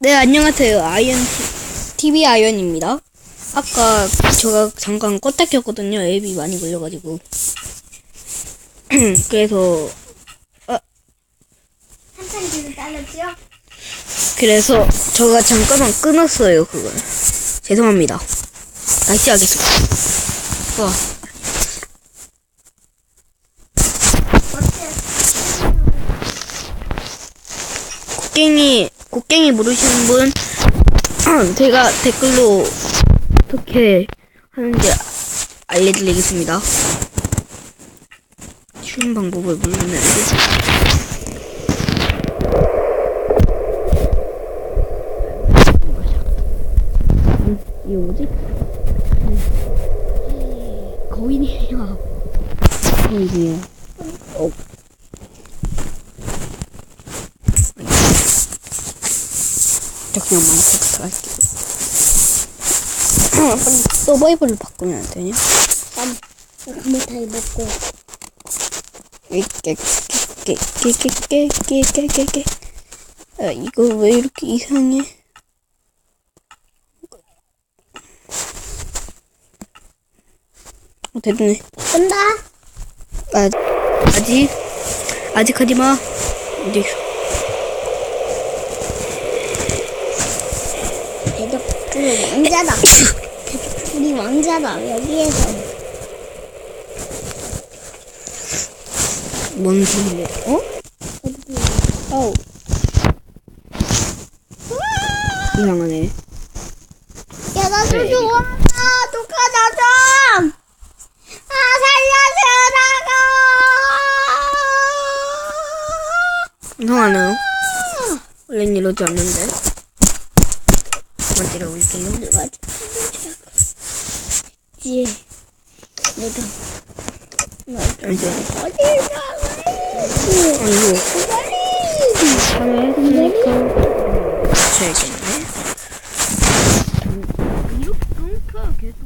네, 안녕하세요. 아이언, TV 아이언입니다. 아까 제가 잠깐 껐다 켰거든요. 앱이 많이 걸려가지고. 그래서, 한판 뒤로 잘랐죠? 그래서 제가 잠깐만 끊었어요, 그걸. 죄송합니다. 다시 하겠습니다. 와? 곡괭이, 곡괭이 모르시는 분, 제가 댓글로 어떻게 하는지 알려드리겠습니다. 쉬운 방법을 모르면 음, 이게 뭐지? 음, 거인이에요. 거인이에요. 어. 저 그냥 마이크부터 할게요. 빨리 서바이벌을 바꾸면 안 되냐? 메탈 먹고 깨깨깨깨깨깨깨깨깨 아 이거 왜 이렇게 이상해? 어 됐네. 끈다 아 아직 아직 하지 마. 이제 대적불 왕자다 대적불이 왕자다 여기에서 뭔 소리야? 어? 어우 이상하네. 야 나 좀 그래, 좋아 누가 나좀 아 살려주라고 이상하네요. 원래는 이러지 않는데. 때려볼게요. 누가 지 내가 잠시만요. 어딜 가고 아이고. 참여했으니까. 쳐야겠네. 이렇게 끊겨, 계속.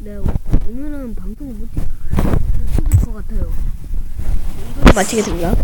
네, 오늘은 방송을 못 찍을 것 같아요. 이걸 마치겠습니다.